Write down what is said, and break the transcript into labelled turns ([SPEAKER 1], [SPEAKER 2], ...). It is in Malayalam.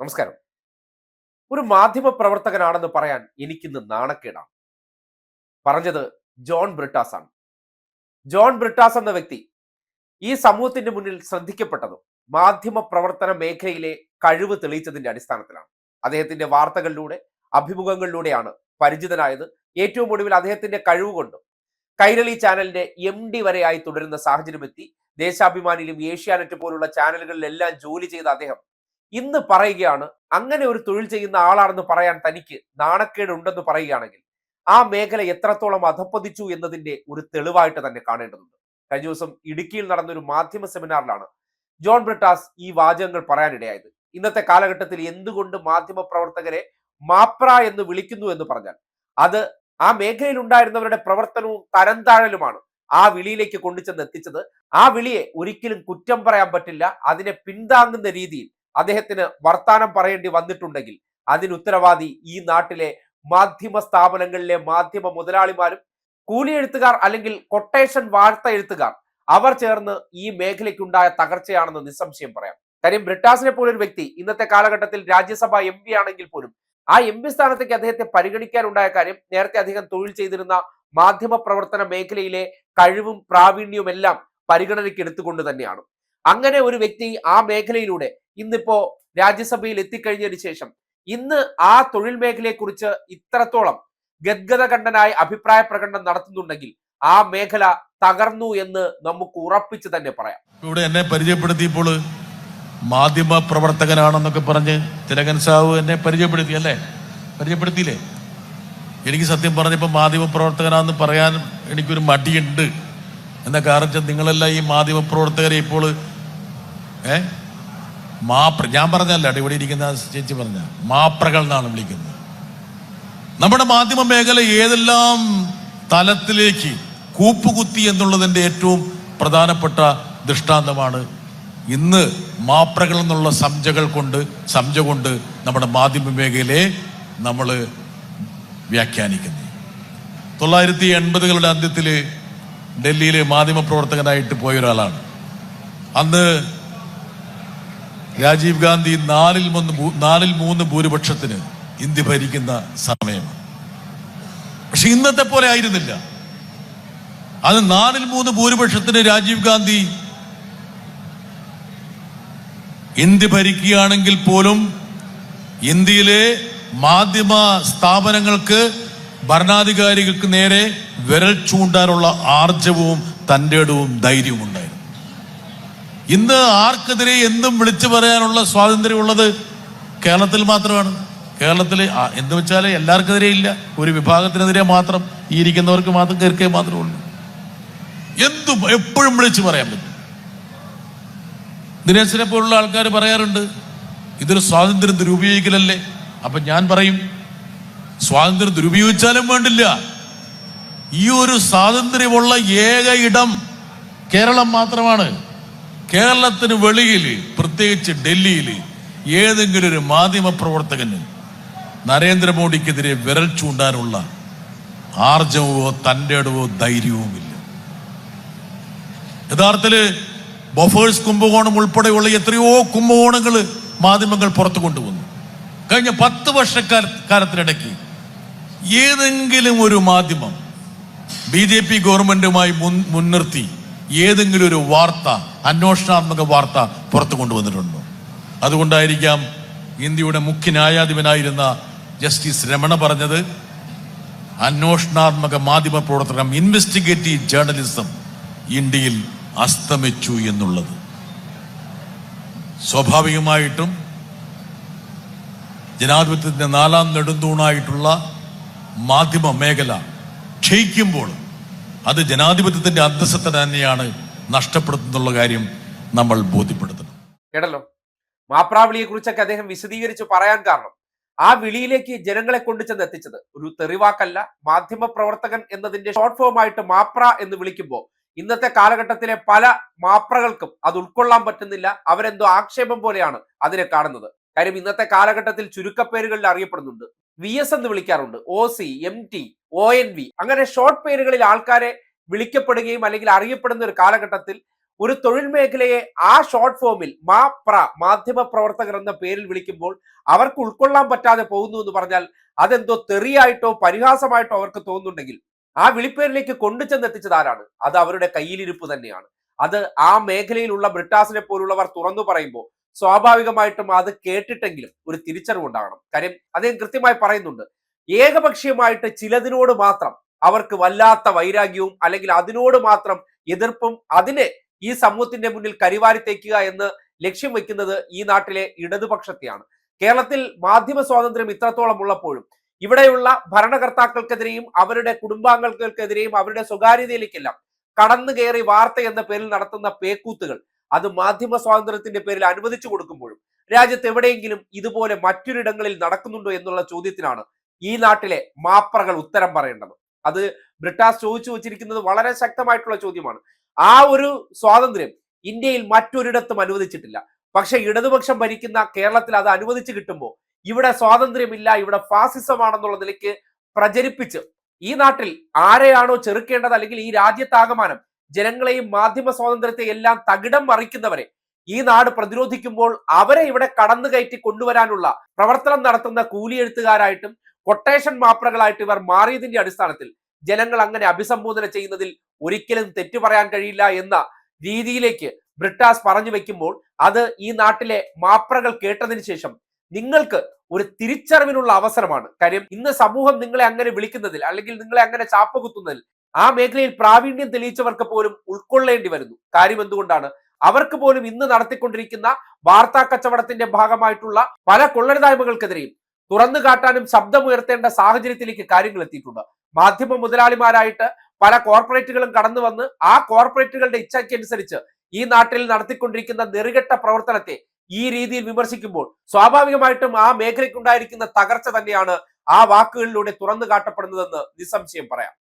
[SPEAKER 1] നമസ്കാരം. ഒരു മാധ്യമ പ്രവർത്തകനാണെന്ന് പറയാൻ എനിക്കിന്ന് നാണക്കേടാണ്. പറഞ്ഞത് ജോൺ ബ്രിട്ടാസ് ആണ് ജോൺ ബ്രിട്ടാസ് എന്ന വ്യക്തി ഈ സമൂഹത്തിന്റെ മുന്നിൽ ശ്രദ്ധിക്കപ്പെട്ടതും മാധ്യമ പ്രവർത്തന മേഖലയിലെ കഴിവ് തെളിയിച്ചതിന്റെ അടിസ്ഥാനത്തിലാണ്. അദ്ദേഹത്തിന്റെ വാർത്തകളിലൂടെ അഭിമുഖങ്ങളിലൂടെയാണ് പരിചിതനായത്. ഏറ്റവും ഒടുവിൽ അദ്ദേഹത്തിന്റെ കഴിവ് കൊണ്ട് കൈരളി ചാനലിന്റെ എം ഡി വരെയായി തുടരുന്ന സാഹചര്യമെത്തി ദേശാഭിമാനിയിലും ഏഷ്യാനെറ്റ് പോലുള്ള ചാനലുകളിലെല്ലാം ജോലി ചെയ്ത അദ്ദേഹം ഇന്ന് പറയുകയാണ് അങ്ങനെ ഒരു തൊഴിൽ ചെയ്യുന്ന ആളാണെന്ന് പറയാൻ തനിക്ക് നാണക്കേട് ഉണ്ടെന്ന് പറയുകയാണെങ്കിൽ ആ മേഖല എത്രത്തോളം അധപ്പതിച്ചു എന്നതിന്റെ ഒരു തെളിവായിട്ട് തന്നെ കാണേണ്ടതുണ്ട്. കഴിഞ്ഞ ദിവസം ഇടുക്കിയിൽ നടന്ന ഒരു മാധ്യമ സെമിനാറിലാണ് ജോൺ ബ്രിട്ടാസ് ഈ വാചകങ്ങൾ പറയാനിടയായത്. ഇന്നത്തെ കാലഘട്ടത്തിൽ എന്തുകൊണ്ട് മാധ്യമ പ്രവർത്തകരെ മാപ്ര എന്ന് വിളിക്കുന്നു എന്ന് പറഞ്ഞാൽ അത് ആ മേഖലയിൽ ഉണ്ടായിരുന്നവരുടെ പ്രവർത്തനവും തരംതാഴലുമാണ് ആ വിളിയിലേക്ക് കൊണ്ടുചെന്ന് എത്തിച്ചത് ആ വിളിയെ ഒരിക്കലും കുറ്റം പറയാൻ പറ്റില്ല അതിനെ പിന്താങ്ങുന്ന രീതിയിൽ അദ്ദേഹത്തിന് വർത്താനം പറയേണ്ടി വന്നിട്ടുണ്ടെങ്കിൽ അതിന് ഉത്തരവാദി ഈ നാട്ടിലെ മാധ്യമ സ്ഥാപനങ്ങളിലെ മാധ്യമ മുതലാളിമാരും കൂലി എഴുത്തുകാർ അല്ലെങ്കിൽ കൊട്ടേഷൻ വാർത്ത എഴുത്തുകാർ അവർ ചേർന്ന് ഈ മേഖലയ്ക്കുണ്ടായ തകർച്ചയാണെന്ന് നിസ്സംശയം പറയാം. കാര്യം ബ്രിട്ടാസിനെ പോലൊരു വ്യക്തി ഇന്നത്തെ കാലഘട്ടത്തിൽ രാജ്യസഭ എം പി ആണെങ്കിൽ പോലും ആ എം പി സ്ഥാനത്തേക്ക് അദ്ദേഹത്തെ പരിഗണിക്കാനുണ്ടായ കാര്യം നേരത്തെ അദ്ദേഹം തൊഴിൽ ചെയ്തിരുന്ന മാധ്യമ പ്രവർത്തന മേഖലയിലെ കഴിവും പ്രാവീണ്യവും എല്ലാം പരിഗണനയ്ക്ക് എടുത്തുകൊണ്ട് തന്നെയാണ്. അങ്ങനെ ഒരു വ്യക്തി ആ മേഖലയിലൂടെ ഇന്നിപ്പോ രാജ്യസഭയിൽ എത്തിക്കഴിഞ്ഞതിന് ശേഷം ഇന്ന് ആ തൊഴിൽ മേഖലയെക്കുറിച്ച് ഇത്രത്തോളം ഗദ്ഗതകണ്ഠനായ അഭിപ്രായ പ്രകടനം നടത്തുന്നുണ്ടെങ്കിൽ ആ മേഖല തകർന്നു എന്ന് നമുക്ക് ഉറപ്പിച്ച് തന്നെ പറയാം.
[SPEAKER 2] ഇവിടെ എന്നെ പരിചയപ്പെടുത്തിയപ്പോൾ മാധ്യമ പ്രവർത്തകനാണെന്നൊക്കെ പറഞ്ഞ് തിലകൻ സാഹു എന്നെ പരിചയപ്പെടുത്തി അല്ലേ? പരിചയപ്പെടുത്തിയില്ലേ? എനിക്ക് സത്യം പറഞ്ഞപ്പോൾ മാധ്യമ പ്രവർത്തകനാണെന്ന് പറയാൻ എനിക്കൊരു മടിയുണ്ട്. എന്ന കാരണം നിങ്ങളെല്ലാം ഈ മാധ്യമ പ്രവർത്തകരെ ഇപ്പോൾ ഏ? മാപ്ര ഞാൻ പറഞ്ഞല്ല ഇവിടെ ഇരിക്കുന്ന ചേച്ചി പറഞ്ഞ മാപ്രകൾ എന്നാണ് വിളിക്കുന്നത്. നമ്മുടെ മാധ്യമ മേഖല ഏതെല്ലാം തലത്തിലേക്ക് കൂപ്പുകുത്തി എന്നുള്ളതിന്റെ ഏറ്റവും പ്രധാനപ്പെട്ട ദൃഷ്ടാന്തമാണ് ഇന്ന് മാപ്രകൾ എന്നുള്ള സംജകൾ കൊണ്ട് സംജ കൊണ്ട് നമ്മുടെ മാധ്യമ മേഖലയെ നമ്മൾ വ്യാഖ്യാനിക്കുന്നത്. തൊള്ളായിരത്തി എൺപതുകളുടെ അന്ത്യത്തിൽ ഡൽഹിയിലെ മാധ്യമ പ്രവർത്തകനായിട്ട് പോയ ഒരാളാണ് അന്ന് രാജീവ് ഗാന്ധി നാലിൽ മൂന്ന് നാലിൽ മൂന്ന് ഭൂരിപക്ഷത്തിന് ഇന്ത്യ ഭരിക്കുന്ന സമയമാണ് പക്ഷെ ഇന്നത്തെ പോലെ ആയിരുന്നില്ല. അത് നാലിൽ മൂന്ന് ഭൂരിപക്ഷത്തിന് രാജീവ് ഗാന്ധി ഇന്ത്യ ഭരിക്കുകയാണെങ്കിൽ പോലും ഇന്ത്യയിലെ മാധ്യമ സ്ഥാപനങ്ങൾക്ക് ഭരണാധികാരികൾക്ക് നേരെ വിരൽ ചൂണ്ടാനുള്ള ആർജവും തന്റെ ധൈര്യവും ഉണ്ടായിരുന്നു ഇന്ന് ആർക്കെതിരെ എന്തും വിളിച്ചു പറയാനുള്ള സ്വാതന്ത്ര്യമുള്ളത് കേരളത്തിൽ മാത്രമാണ്. കേരളത്തിൽ എന്ന് വെച്ചാൽ എല്ലാവർക്കെതിരെ ഇല്ല. ഒരു വിഭാഗത്തിനെതിരെ മാത്രം ഈ ഇരിക്കുന്നവർക്ക് മാത്രം കയറിക്കേ മാത്രമേ ഉള്ളൂ. എന്തും എപ്പോഴും വിളിച്ചു പറയാൻ പറ്റും. ദിനേശിനെ പോലുള്ള ആൾക്കാർ പറയാറുണ്ട് ഇതൊരു സ്വാതന്ത്ര്യം ദുരുപയോഗിക്കലല്ലേ? അപ്പൊ ഞാൻ പറയും സ്വാതന്ത്ര്യം ദുരുപയോഗിച്ചാലും വേണ്ടില്ല. ഈ ഒരു സ്വാതന്ത്ര്യമുള്ള ഏക ഇടം കേരളം മാത്രമാണ്. കേരളത്തിന് വെളിയിൽ പ്രത്യേകിച്ച് ഡൽഹിയിൽ ഏതെങ്കിലും ഒരു മാധ്യമ പ്രവർത്തകന് നരേന്ദ്രമോദിക്കെതിരെ വിരൽ ചൂണ്ടാനുള്ള ആർജവോ തന്റെ ഇടവോ ധൈര്യവുമില്ല. യഥാർത്ഥത്തിൽ ബൊഫേഴ്സ് കുംഭകോണം ഉൾപ്പെടെയുള്ള എത്രയോ കുംഭകോണങ്ങൾ മാധ്യമങ്ങൾ പുറത്തു കൊണ്ടുവന്നു കഴിഞ്ഞ പത്ത് വർഷക്കാലത്തിനിടയ്ക്ക് ഏതെങ്കിലും ഒരു മാധ്യമം ബി ജെ പി ഗവൺമെന്റുമായി മുൻ മുൻനിർത്തി ഏതെങ്കിലും ഒരു വാർത്ത അന്വേഷണാത്മക വാർത്ത പുറത്തു കൊണ്ടുവന്നിട്ടുണ്ടോ. അതുകൊണ്ടായിരിക്കാം ഇന്ത്യയുടെ മുഖ്യ ന്യായാധിപനായിരുന്ന ജസ്റ്റിസ് രമണ പറഞ്ഞത് അന്വേഷണാത്മക മാധ്യമ പ്രവർത്തനം ഇൻവെസ്റ്റിഗേറ്റീവ് ജേർണലിസം ഇന്ത്യയിൽ അസ്തമിച്ചു എന്നുള്ളത്. സ്വാഭാവികമായിട്ടും ജനാധിപത്യത്തിന്റെ നാലാം നെടുന്തൂണായിട്ടുള്ള മാധ്യമ മേഖല ക്ഷയിക്കുമ്പോൾ അത് ജനാധിപത്യത്തിന്റെ അന്തസ്സത്തെ തന്നെയാണ് നഷ്ടപ്പെടുത്തുന്നുള്ള കാര്യം നമ്മൾ ബോധ്യപ്പെടുത്തണം.
[SPEAKER 1] കേട്ടല്ലോ? മാപ്രാവിളിയെ കുറിച്ചൊക്കെ അദ്ദേഹം വിശദീകരിച്ച് പറയാൻ കാരണം ആ വിളിയിലേക്ക് ജനങ്ങളെ കൊണ്ടുചെന്ന് എത്തിച്ചത് ഒരു തെറിവാക്കല്ല മാധ്യമ പ്രവർത്തകൻ എന്നതിന്റെ ഷോർട്ട് ഫോം ആയിട്ട് മാപ്ര എന്ന് വിളിക്കുമ്പോൾ ഇന്നത്തെ കാലഘട്ടത്തിലെ പല മാപ്രകൾക്കും അത് ഉൾക്കൊള്ളാൻ പറ്റുന്നില്ല അവരെന്തോ ആക്ഷേപം പോലെയാണ് അതിനെ കാണുന്നത്. കാര്യം ഇന്നത്തെ കാലഘട്ടത്തിൽ ചുരുക്കപ്പേരുകളിൽ അറിയപ്പെടുന്നുണ്ട്. വി എസ് എന്ന് വിളിക്കാറുണ്ട്. O C M T O N V അങ്ങനെ ഷോർട്ട് പേരുകളിൽ ആൾക്കാരെ വിളിക്കപ്പെടുകയും അല്ലെങ്കിൽ അറിയപ്പെടുന്ന ഒരു കാലഘട്ടത്തിൽ ഒരു തൊഴിൽ മേഖലയെ ആ ഷോർട്ട് ഫോമിൽ മാ പ്ര മാധ്യമ പ്രവർത്തകർ എന്ന പേരിൽ വിളിക്കുമ്പോൾ അവർക്ക് ഉൾക്കൊള്ളാൻ പറ്റാതെ പോകുന്നു എന്ന് പറഞ്ഞാൽ അതെന്തോ തെറിയായിട്ടോ പരിഹാസമായിട്ടോ അവർക്ക് തോന്നുന്നുണ്ടെങ്കിൽ ആ വിളിപ്പേരിലേക്ക് കൊണ്ടു ചെന്നെത്തിച്ചത് ആരാണ്? അത് അവരുടെ കയ്യിലിരിപ്പ് തന്നെയാണ്. അത് ആ മേഖലയിലുള്ള ബ്രിട്ടാസിനെ പോലുള്ളവർ തുറന്നു പറയുമ്പോൾ സ്വാഭാവികമായിട്ടും അത് കേട്ടിട്ടെങ്കിലും ഒരു തിരിച്ചറിവുണ്ടാകണം കാര്യം അദ്ദേഹം കൃത്യമായി പറയുന്നുണ്ട്. ഏകപക്ഷീയമായിട്ട് ചിലതിനോട് മാത്രം അവർക്ക് വല്ലാത്ത വൈരാഗ്യവും അല്ലെങ്കിൽ അതിനോട് മാത്രം എതിർപ്പും അതിനെ ഈ സമൂഹത്തിന്റെ മുന്നിൽ കരിവാരി തേക്കുക എന്ന് ലക്ഷ്യം വെക്കുന്നത് ഈ നാട്ടിലെ ഇടതുപക്ഷത്തെയാണ്. കേരളത്തിൽ മാധ്യമ സ്വാതന്ത്ര്യം ഇത്രത്തോളം ഉള്ളപ്പോഴും ഇവിടെയുള്ള ഭരണകർത്താക്കൾക്കെതിരെയും അവരുടെ കുടുംബാംഗങ്ങൾക്കെതിരെയും അവരുടെ സ്വകാര്യതയിലേക്കെല്ലാം കടന്നു കയറി വാർത്ത എന്ന പേരിൽ നടത്തുന്ന പേക്കൂത്തുകൾ അത് മാധ്യമ സ്വാതന്ത്ര്യത്തിന്റെ പേരിൽ അനുവദിച്ചു കൊടുക്കുമ്പോഴും രാജ്യത്ത് എവിടെയെങ്കിലും ഇതുപോലെ മറ്റൊരിടങ്ങളിൽ നടക്കുന്നുണ്ടോ എന്നുള്ള ചോദ്യത്തിനാണ് ഈ നാട്ടിലെ മാപ്രകൾ ഉത്തരം പറയേണ്ടത്. അത് ബ്രിട്ടാസ് ചോദിച്ചു വെച്ചിരിക്കുന്നത് വളരെ ശക്തമായിട്ടുള്ള ചോദ്യമാണ്. ആ ഒരു സ്വാതന്ത്ര്യം ഇന്ത്യയിൽ മറ്റൊരിടത്തും അനുവദിച്ചിട്ടില്ല. പക്ഷെ ഇടതുപക്ഷം ഭരിക്കുന്ന കേരളത്തിൽ അത് അനുവദിച്ചു കിട്ടുമ്പോൾ ഇവിടെ സ്വാതന്ത്ര്യമില്ല ഇവിടെ ഫാസിസമാണെന്നുള്ള നിലയ്ക്ക് പ്രചരിപ്പിച്ച് ഈ നാട്ടിൽ ആരെയാണോ ചെറുക്കേണ്ടത് അല്ലെങ്കിൽ ഈ രാജ്യത്താകമാനം ജനങ്ങളെയും മാധ്യമ സ്വാതന്ത്ര്യത്തെ എല്ലാം തകിടം മറിക്കുന്നവരെ ഈ നാട് പ്രതിരോധിക്കുമ്പോൾ അവരെ ഇവിടെ കടന്നു കയറ്റി കൊണ്ടുവരാനുള്ള പ്രവർത്തനം നടത്തുന്ന കൂലിയെഴുത്തുകാരായിട്ടും കൊട്ടേഷൻ മാപ്രകളായിട്ട് ഇവർ മാറിയതിന്റെ അടിസ്ഥാനത്തിൽ ജനങ്ങൾ അങ്ങനെ അഭിസംബോധന ചെയ്യുന്നതിൽ ഒരിക്കലും തെറ്റു പറയാൻ കഴിയില്ല എന്ന രീതിയിലേക്ക് ബ്രിട്ടാസ് പറഞ്ഞു വെക്കുമ്പോൾ അത് ഈ നാട്ടിലെ മാപ്രകൾ കേട്ടതിന് ശേഷം നിങ്ങൾക്ക് ഒരു തിരിച്ചറിവിനുള്ള അവസരമാണ്. കാര്യം ഇന്ന് സമൂഹം നിങ്ങളെ അങ്ങനെ വിളിക്കുന്നതിൽ അല്ലെങ്കിൽ നിങ്ങളെ അങ്ങനെ ചാപ്പ കുത്തുന്നതിൽ ആ മേഖലയിൽ പ്രാവീണ്യം തെളിയിച്ചവർക്ക് പോലും ഉൾക്കൊള്ളേണ്ടി വരുന്നു. കാര്യം എന്തുകൊണ്ടാണ്? അവർക്ക് പോലും ഇന്ന് നടത്തിക്കൊണ്ടിരിക്കുന്ന വാർത്താ കച്ചവടത്തിന്റെ ഭാഗമായിട്ടുള്ള പല കൊള്ളരുതായ്മകൾക്കെതിരെയും തുറന്നു കാട്ടാനും ശബ്ദമുയർത്തേണ്ട സാഹചര്യത്തിലേക്ക് കാര്യങ്ങൾ എത്തിയിട്ടുണ്ട്. മാധ്യമ മുതലാളിമാരായിട്ട് പല കോർപ്പറേറ്റുകളും കടന്നു വന്ന് ആ കോർപ്പറേറ്റുകളുടെ ഇച്ഛയ്ക്കനുസരിച്ച് ഈ നാട്ടിൽ നടത്തിക്കൊണ്ടിരിക്കുന്ന നെറുകെട്ട പ്രവർത്തനത്തെ ഈ രീതിയിൽ വിമർശിക്കുമ്പോൾ സ്വാഭാവികമായിട്ടും ആ മേഖലയ്ക്കുണ്ടായിരിക്കുന്ന തകർച്ച തന്നെയാണ് ആ വാക്കുകളിലൂടെ തുറന്നു കാട്ടപ്പെടുന്നതെന്ന് നിസ്സംശയം പറയാം.